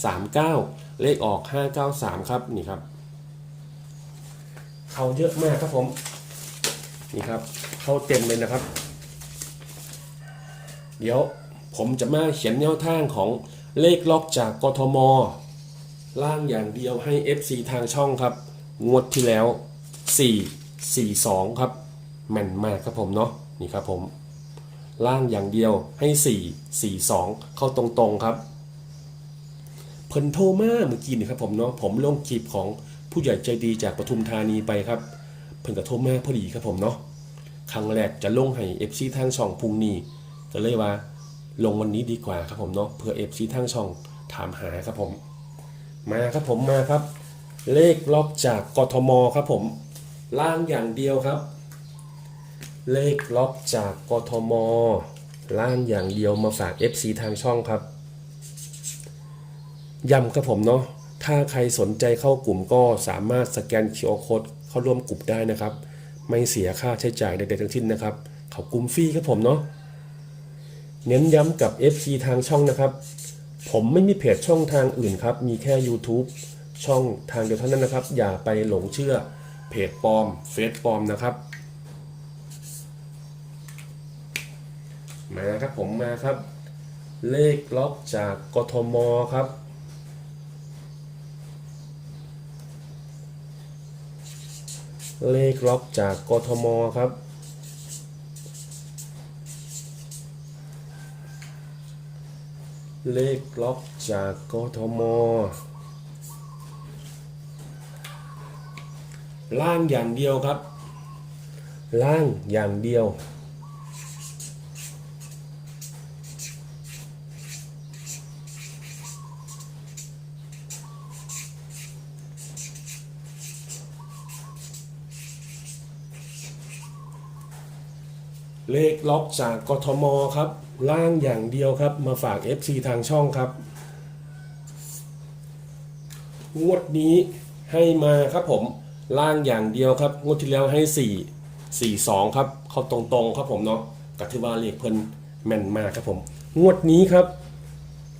39 เลขออก 593 ครับนี่ครับ เขาเยอะมากครับผม นี่ครับ เข้าเต็มเลยนะครับ เดี๋ยวผมจะมาเขียนแนวทางของเลขล็อกจากกทม ล่างอย่างเดียวให้ FC ทางช่องครับ งวดที่แล้ว 4 4 2 ครับแม่นมากครับผมเนาะนี่ครับผม ล่างอย่างเดียวให้ 4 4 2 เข้าตรงๆครับ เพิ่นโทรมาเมื่อกี้นี่ครับผมเนาะผมลงคลิปของผู้ใหญ่ใจดีจากปทุมธานีไปครับเพิ่นก็โทรมาพอดีครับผมเนาะครั้งแรกจะลงให้ FC ทางช่องพุ่งนี้ก็เลยว่า ลงวันนี้ดีกว่าครับผมเนาะเพื่อ FC ทางช่องถามหาครับผม มาครับผมมาครับ เลขล็อกจากกทมครับผมล่างอย่างเดียวครับ เลขล็อกจากกทมล่างอย่างเดียวมาฝาก FC ทางช่องครับ ย้ำครับผมเนาะถ้าใครสนใจเข้ากลุ่มก็สามารถสแกน QR Code เข้าร่วมกลุ่มได้นะครับ ไม่เสียค่าใช้จ่ายใดๆทั้งสิ้นนะครับเขากลุ่มฟรีครับผมเนาะเน้นย้ำกับ FC ทางช่องนะครับ ผมไม่มีเพจช่องทางอื่นครับ มีแค่ YouTube ช่องทางเดียวเท่านั้นนะครับ อย่าไปหลงเชื่อเพจปลอมเฟซปลอมนะครับ มาครับผมมาครับ เลขล็อกจากกทมครับ เลขล็อกจากกทมครับ เลขล็อกจากกทม ล่างอย่างเดียวครับ ล่างอย่างเดียว เลขล็อกจากกทมครับ ล่างอย่างเดียวครับ มาฝาก FC ทางช่องครับ งวดนี้ให้มาครับผมล่างอย่างเดียวครับงวดที่แล้วให้ 4 4 2 ครับ เข้าตรงๆครับผมเนาะกัถือว่าเลขเพิ่นแม่นมากครับผม งวดนี้ครับ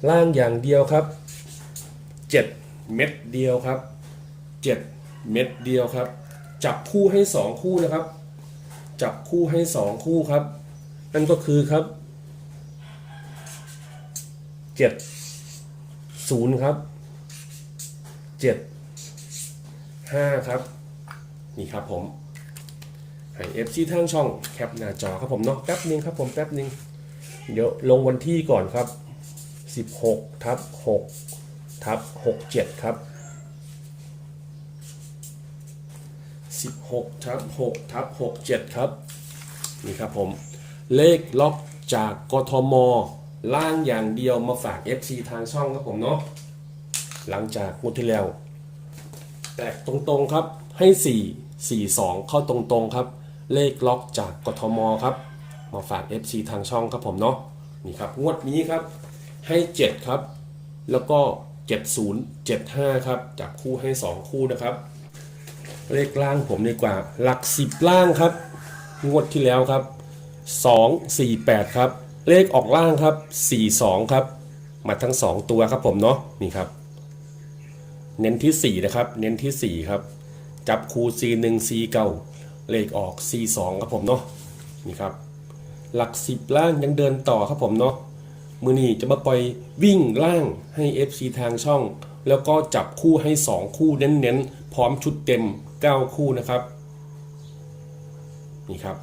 ล่างอย่างเดียวครับ 7 เม็ดเดียวครับ 7 เม็ดเดียวครับ จับคู่ให้ 2 คู่นะครับ จับคู่ให้ 2 คู่ครับ นั่นก็คือครับ 7 0 ครับ 7 5 ครับ นี่ครับผมให้ FC ทางช่องแคปหน้าจอครับผมเนาะแป๊บนึงครับผมแป๊บนึง เดี๋ยวลงวันที่ก่อนครับ 16ทับ6ทับ67 ครับ 16ทับ6ทับ67 ครับ นี่ครับผม เลขล็อกจากกทม ล่างอย่างเดียวมาฝาก FC ทางช่องครับผมเนาะหลังจากงวดที่แล้ว แตกตรงๆครับให้ 4 4 2 เข้าตรงๆครับ เลขล็อกจากกทมครับ มาฝาก FC ทางช่องครับผมเนาะนี่ครับงวดนี้ครับให้ 7 ครับ แล้วก็ 70 75 ครับจับคู่ให้ 2 คู่นะครับ เลขล่างผมดีกว่า หลัก10ล่างครับ งวดที่แล้วครับ 2 4 8 ครับ เลขออกล่างครับ 4 2 ครับ มาทั้ง 2 ตัวครับผมเนาะนี่ครับ เน้นที่ 4 นะครับ เน้นที่ 4 ครับ จับคู C 1 C เก้าเลขออก C 2ครับผมเนาะนี่ครับ หลัก10ล่างยังเดินต่อครับผมเนาะมือนี้จะมาปล่อยวิ่งล่างให้ FC ทางช่อง แล้วก็จับคู่ให้ 2 คู่เน้นๆ พร้อมชุดเต็ม 9 คู่นะครับ นี่ครับ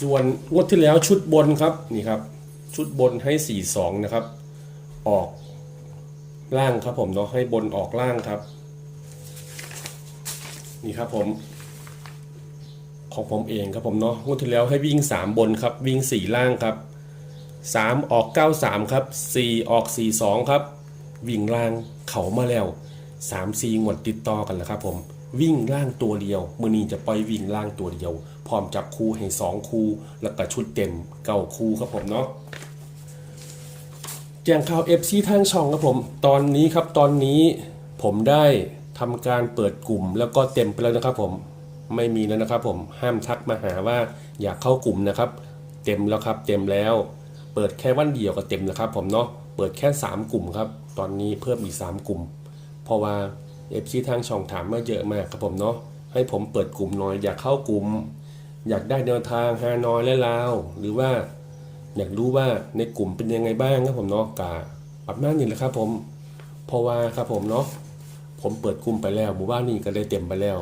ส่วนงวดที่แล้วชุดบนครับนี่ครับ ชุดบนให้ 4 2 นะครับ ออกล่างครับผมเนาะให้บนออกล่างครับ นี่ครับผมของผมเองครับผมเนาะงวดที่แล้วให้วิ่ง 3 บนครับ วิ่ง 4 ล่างครับ 3 ออก 93 ครับ 4 ออก 42 ครับ วิ่งล่างเขามาแล้ว 3 4งวดติดต่อกันแล้วครับผม วิ่งล่างตัวเดียว มือนี้จะปล่อยวิ่งล่างตัวเดียว พร้อมจับคู่ให้2คู่ แล้วก็ชุดเต็มเก้าคู่ครับผมเนาะแจ้งข่าว FC ทางช่องครับผม ตอนนี้ครับตอนนี้ผมได้ทำการเปิดกลุ่มแล้วก็เต็มไปแล้วนะครับผมไม่มีแล้วนะครับผมห้ามทักมาหาว่าอยากเข้ากลุ่มนะครับ เต็มแล้วครับเต็มแล้ว เปิดแค่วันเดียวก็เต็มแล้วครับผมเนาะเปิดแค่ 3 กลุ่มครับ ตอนนี้เพิ่มอีก 3 กลุ่ม เพราะว่า เอฟซีทางช่องถามมาเยอะมากครับผมเนาะให้ผมเปิดกลุ่มหน่อยอยากเข้ากลุ่ม อยากได้แนวทางฮานอยและลาวหรือว่าอยากรู้ว่าในกลุ่มเป็นยังไงบ้างครับผมเนาะกาปับหน้านี่แหละครับผมเพราะว่าครับผมเนาะผมเปิดกลุ่มไปแล้วหมู่บ้านนี้ก็ได้เต็มไปแล้ว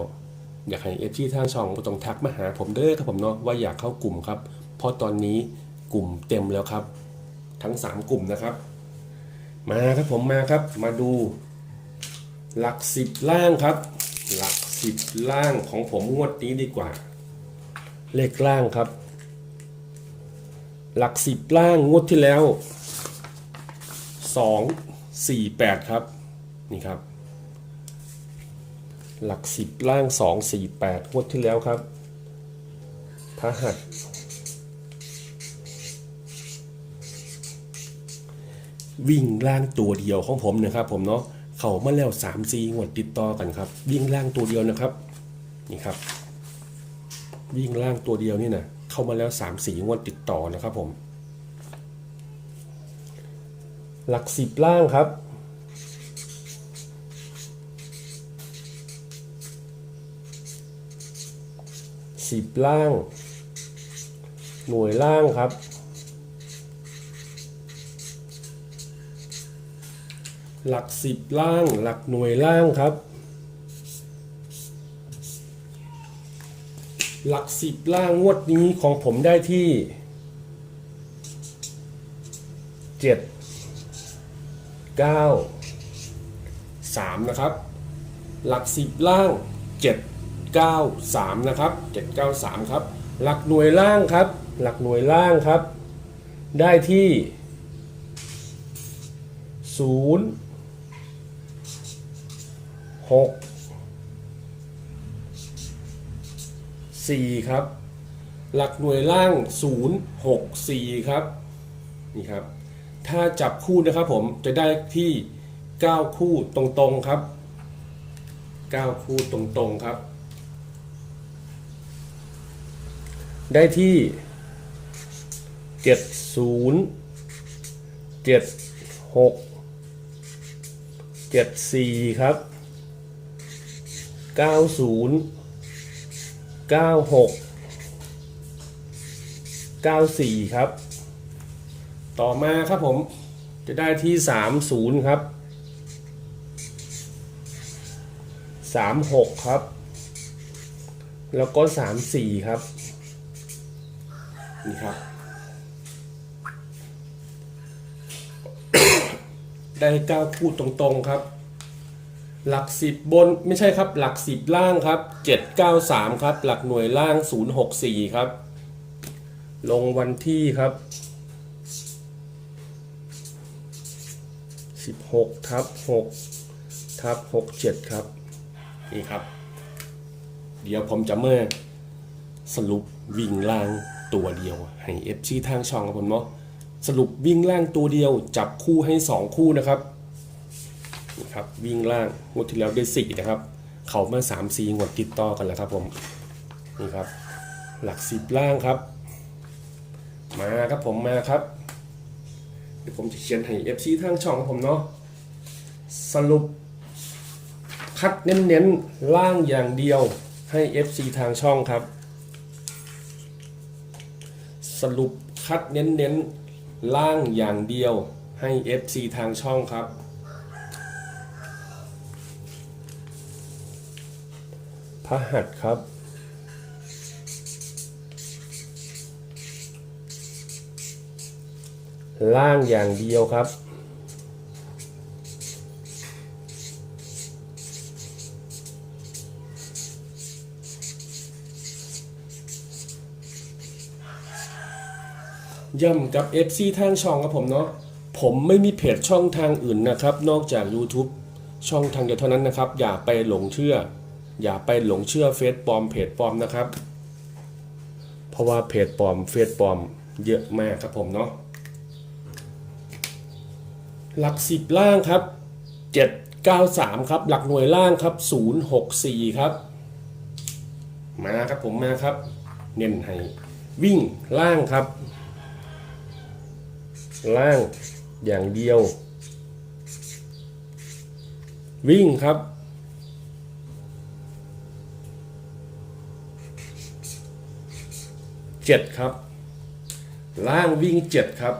อยากให้เอฟซีทางช่องต้องทักมาหาผมเด้อครับผมเนาะว่าอยากเข้ากลุ่มครับเพราะตอนนี้กลุ่มเต็มแล้วครับ ทั้ง 3 กลุ่มนะครับ มาครับผมมาครับมาดู หลักสิบล่างครับ หลักสิบล่างของผมงวดนี้ดีกว่า เลขล่างครับ หลักสิบล่างงวดที่แล้วสองสี่แปดครับนี่ครับ หลักสิบล่างสองสี่แปดงวดที่แล้วครับพระหัสวิ่งล่างตัวเดียวของผมนะครับผมเนาะ เขามาแล้ว3ามซีงวดติดต่อกันครับวิ่งล่างตัวเดียวนะครับนี่ครับ วิ่งล่างตัวเดียวนี่นะเข้ามาแล้ว3ามสี่งวดติดต่อนะครับผม หลักสิบล่างครับสิบล่าง หน่วยล่างครับ หลักสิบล่าง หลักหน่วยล่างครับ หลักสิบล่างงวดนี้ของผมได้ที่เจ็ดเก้าสามนะครับ หลักสิบล่างเจ็ดเก้าสามนะครับเจ็ดเก้าสามครับ หลักหน่วยล่างครับ หลักหน่วยล่างครับ ได้ที่ศูนย์ หกสี่ครับ หลักหน่วยล่างศูนย์หกสี่ครับ นี่ครับ ถ้าจับคู่นะครับผมจะได้ที่เก้าคู่ตรงๆครับเก้าคู่ตรงๆครับ ได้ที่เจ็ดศูนย์เจ็ดหกเจ็ดสี่ครับ เก้าศูนย์เก้าหกเก้าสี่ครับ ต่อมาครับผมจะได้ที่สามศูนย์ครับสามหกครับ แล้วก็สามสี่ครับ นี่ครับ ได้เก้าคู่ตรงๆครับ หลักสิบบนไม่ใช่ครับ หลักสิบล่างครับเจ็ดเก้าสามครับ หลักหน่วยล่างศูนย์หกสี่ครับ ลงวันที่ครับสิบหกทับหกทับหกเจ็ดครับ นี่ครับ เดี๋ยวผมจะเมื่อสรุปวิ่งล่างตัวเดียว ให้เอฟซีทางช่องครับผมเนาะสรุปวิ่งล่างตัวเดียว จับคู่ให้สองคู่นะครับ นี่ครับวิ่งล่างงวดที่แล้วได้สี่นะครับ เขามาสามสีงวดติดต่อกันแล้วครับผมนี่ครับ หลักสิบล่างครับ มาครับผมมาครับเดี๋ยวผมจะเขียนให้ FC ทางช่องของผมเนาะสรุป คัดเน้นๆล่างอย่างเดียวให้ FC ทางช่องครับ สรุปคัดเน้นๆล่างอย่างเดียวให้ FC ทางช่องครับ พระหัสครับ ล่างอย่างเดียวครับ ย่ำกับ FC ทางช่องครับผมเนาะผมไม่มีเพจช่องทางอื่นนะครับ นอกจาก YouTube ช่องทางเดียวเท่านั้นนะครับ อย่าไปหลงเชื่อ อย่าไปหลงเชื่อเฟซปลอมเพจปลอมนะครับ เพราะว่าเพจปลอมเฟซปลอมเยอะมากครับผมเนาะหลักสิบล่างครับ 793 ครับ หลักหน่วยล่างครับ 064 ครับ มาครับผมมาครับ เน้นให้วิ่งล่างครับ ล่างอย่างเดียว วิ่งครับ เจ็ดครับ ล่างวิ่งเจ็ดครับ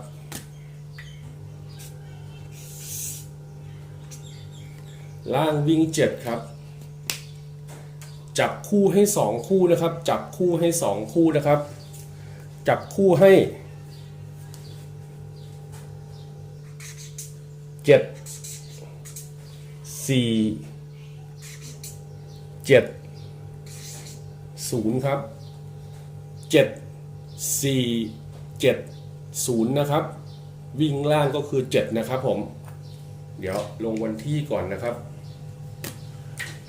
ล่างวิ่งเจ็ดครับ จับคู่ให้สองคู่นะครับ จับคู่ให้สองคู่นะครับ จับคู่ให้เจ็ดสี่เจ็ดศูนย์ครับเจ็ดสี่เจ็ดศูนย์นะครับ วิ่งล่างก็คือเจ็ดนะครับผม เดี๋ยวลงวันที่ก่อนนะครับ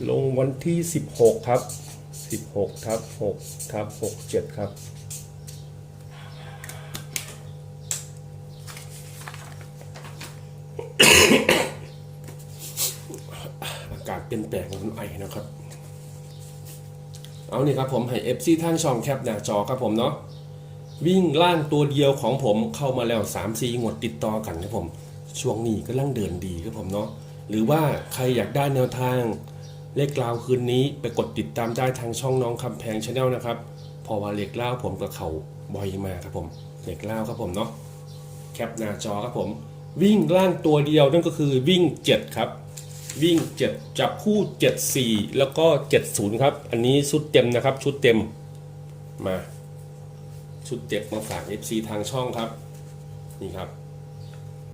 ลงวันที่ 16 ครับ 16ทับ6ทับ67 ครับอากาศเปลี่ยนแปลงมันไอนะครับ เอานี่ครับผมให้ FC ทางช่องแคปหน้าจอครับผมเนาะ วิ่งล่างตัวเดียวของผมเข้ามาแล้ว3 4งวดติดต่อกันครับผม ช่วงนี้ก็ลังเดินดีครับผมเนาะหรือว่าใครอยากได้แนวทางเลขกล่าวคืนนี้ไปกดติดตามได้ทางช่องน้องคำแพงชาแนลนะครับพอว่าเลขลาวผมกับเขาบ่อยมาครับผมเลขลาวครับผมเนาะแคปหน้าจอครับผม วิ่งล่างตัวเดียวนั่นก็คือวิ่ง 7 ครับ วิ่ง 7 จับคู่ 7 4 แล้วก็ 70 ครับ อันนี้ชุดเต็มนะครับชุดเต็มมา ชุดเจ็บมาฝาก FC ทางช่องครับ นี่ครับ